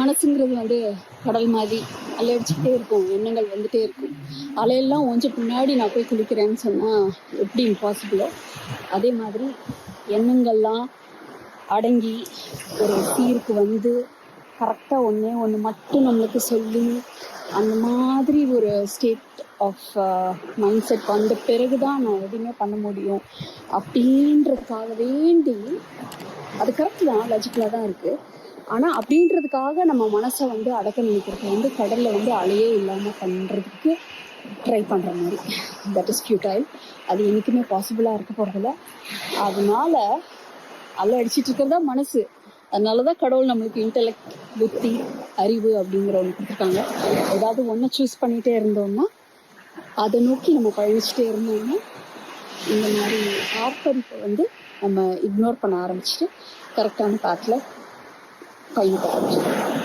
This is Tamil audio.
மனசுங்கிறது வந்து கடல் மாதிரி அலையடிச்சுக்கிட்டே இருக்கும். எண்ணங்கள் வந்துட்டே இருக்கும். அலையெல்லாம் ஒஞ்ச பின்னாடி நான் போய் குளிக்கிறேன்னு சொன்னால் எப்படி இம்பாசிபிளோ அதே மாதிரி எண்ணங்கள்லாம் அடங்கி ஒரு சீருக்கு வந்து கரெக்டாக ஒன்றே ஒன்று மட்டும் நம்மளுக்கு சொல்லி அந்த மாதிரி ஒரு ஸ்டேட் ஆஃப் மைண்ட் செட் வந்த பிறகு தான் நான் எதுவுமே பண்ண முடியும். அப்படின்றதுக்காக வேண்டி அது கரெக்ட் தான் லாஜிக்கலாக தான் இருக்குது ஆனால் அப்படின்றதுக்காக நம்ம மனசை வந்து அடக்க நினைக்கிறது வந்து கடலில் வந்து அலையே இல்லாமல் பண்ணுறதுக்கு ட்ரை பண்ணுற மாதிரி. தட் இஸ் ஃபியூட்டைல் அது என்றைக்குமே பாசிபிளாக இருக்க போகிறதில்ல அதனால அலை அடிச்சிட்டு இருக்கிறதா மனசு. அதனால தான் கடவுள் நம்மளுக்கு இன்டெலெக்ட் புத்தி அறிவு அப்படிங்கிற ஒன்று கொடுத்துருக்காங்க. ஏதாவது ஒன்றை சூஸ் பண்ணிகிட்டே இருந்தோம்னா அதை நோக்கி நம்ம பயணிச்சுட்டே இருந்தோம்னா இந்த மாதிரி ஆர்ப்பரிப்பை வந்து நம்ம இக்னோர் பண்ண ஆரம்பிச்சுட்டு கரெக்டான 可以代替。